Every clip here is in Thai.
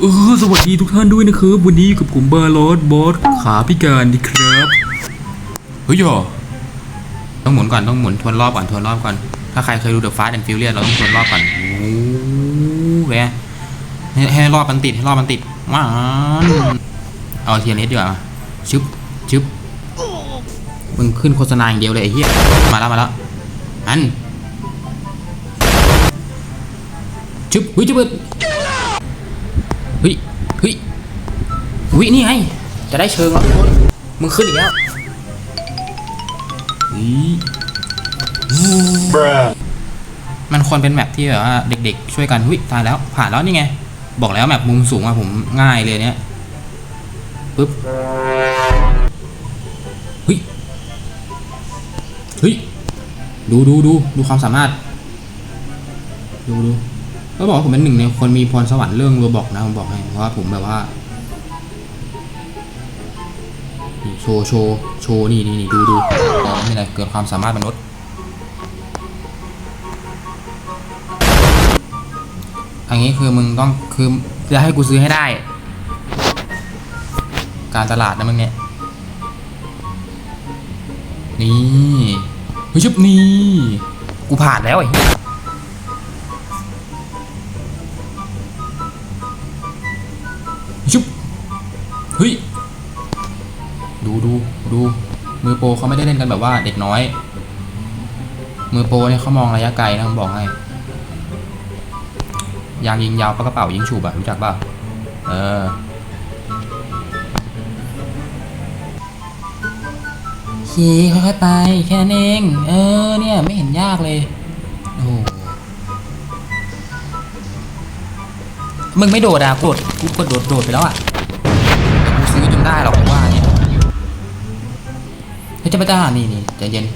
เออสวัสดีทุกท่านด้วยนะครับ วันนี้อยู่กับผมบาลอสบอสขาพิการดีครับเฮ้ยโยต้องหมุนก่อนต้องหมุนทวนรอบก่อนทวนรอบก่อน ถ้าใครเคยดู The Fast and Furious เราต้องทวนรอบก่อนโอ้โหแหวะให้ให้รอบมันติดให้รอบมันติดว้านเอาเทียนเอสดีกว่าชึบชึบมึงขึ้นโฆษณาอย่างเดียวเลยไอ้เหี้ยมาแล้วมาแล้วอันชึบเฮ้ยชึบเฮ้ย เฮ้ยเฮ้ยวินี่ไงจะได้เชิงแล้วทุกคนมึงขึ้นอีกแล้วมันควรเป็นแมปที่แบบว่าเด็กๆ ช่วยกันหุยตายแล้วผ่านแล้วนี่ไง บอกแล้วแมปมุมสูงอะผมง่ายเลยเนี้ยปึ๊บเฮ้ยเฮ้ยดูดูดูดูความสามารถ ดูดู ก็บอกว่าผมเป็นหนึ่งในคนมีพรสวรรค์เรื่องโรบอกนะผมบอกให้เพราะว่าผมแบบว่านี่โชว์โชว์โชว์นี่นี่นี่ดูดูอ๋อไม่ไรเกินความสามารถมนุษย์อันนี้คือมึงต้องคือจะให้กูซื้อให้ได้ การตลาดนะมึงเนี่ยนี่เฮ้ยชุบนี่กูผ่านแล้วไอ้ เฮ้ย ดูดูดู มือโปรเขาไม่ได้เล่นกันแบบว่าเด็กน้อย มือโปรเนี่ยเขามองระยะไกลนะผมบอกให้ ยางยิงยาวปากกระเป๋ายิงฉุบอะรู้จักป่ะ เออ ขี่ค่อยๆไป แค่นั้นเอง เออ เนี่ย ไม่เห็นยากเลย โอ้มึงไม่โดดอะกดกูกดโดดโดดไปแล้วอะ นได้หรอกกูว่าเนี่ยเฮ้ยจะไปตานี่นี่ใจเย็น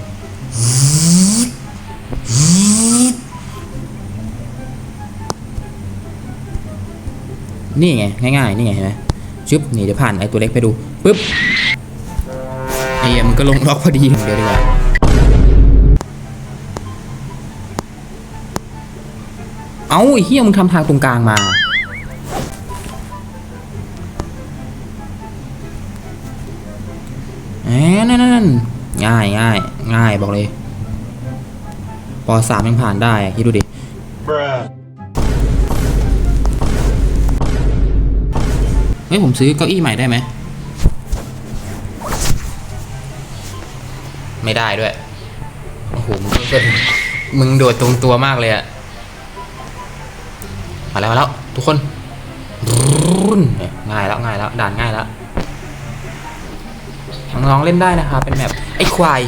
นี่ไงง่ายๆนี่ไงเห็นไหมชึบนี่เดี๋ยวผ่านไอ้ตัวเล็กไปดูปึ๊บไอ้เหี้ยมันก็ลงล็อกพอดีเดี๋ยวดีกว่าเอาไอ้เหี้ยมึงทำทางตรงกลางมา นั่นนั่นนั่นง่ายง่ายง่ายบอกเลยปสามยังผ่านได้คิดดูดิเฮ้ยผมซื้อเก้าอี้ใหม่ได้ไหมไม่ได้ด้วยโอ้โหมึงมึงโดดตรงตัวมากเลยอะมาแล้วมาแล้ว ทุกคนง่ายแล้วง่ายแล้วด่านง่ายแล้ว น้องๆเล่นได้นะครับเป็นแมปไอ้ควาย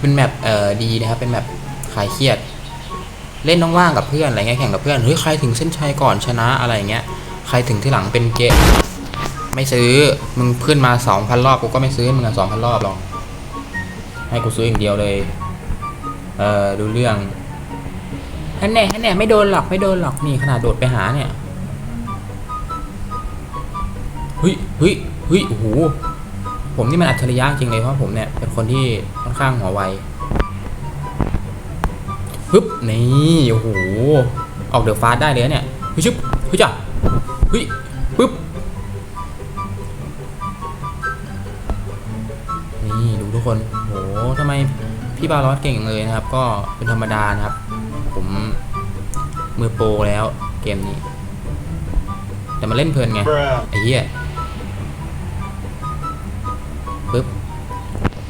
เป็นแมปเอ่อดีนะครับ เป็นแมปคลายเครียด เล่นว่างๆกับเพื่อนอะไรเงี้ยแข่งกับเพื่อน เฮ้ยใครถึงเส้นชัยก่อนชนะอะไรเงี้ย ใครถึงที่หลังเป็นเกมไม่ซื้อ มึงขึ้นมาสองพันรอบกูก็ไม่ซื้อมึงอะสองพันรอบหรอก ให้กูซื้ออย่างเดียวเลย เออดูเรื่องฮันแน่ฮันแน่ไม่โดนหรอกไม่โดนหรอกนี่ขนาดโดดไปหาเนี่ยเฮ้ยเฮ้ยเฮ้ยโอ้โห ผมนี่มันอัจฉริยะจริงเลยเพราะผมเนี่ยเป็นคนที่ค่อนข้างหัวไวปึ๊บนี่โอ้โหออกเดอะฟาสได้เลยเนี่ยฮ้ยชึบฮ้ยจ้ะฮ้ยปึ๊บนี่ดูทุกคนโหทำไมพี่บาลอสเก่งเลยนะครับ ก็เป็นธรรมดานะครับ ผมมือโปรแล้วเกมนี้ แต่มาเล่นเพลินไงไอ้เหี้ย ปุ๊บ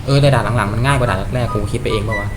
เออแต่ด่านหลังๆมันง่ายกว่าด่านแรกๆกูคิดไปเองป่าวะ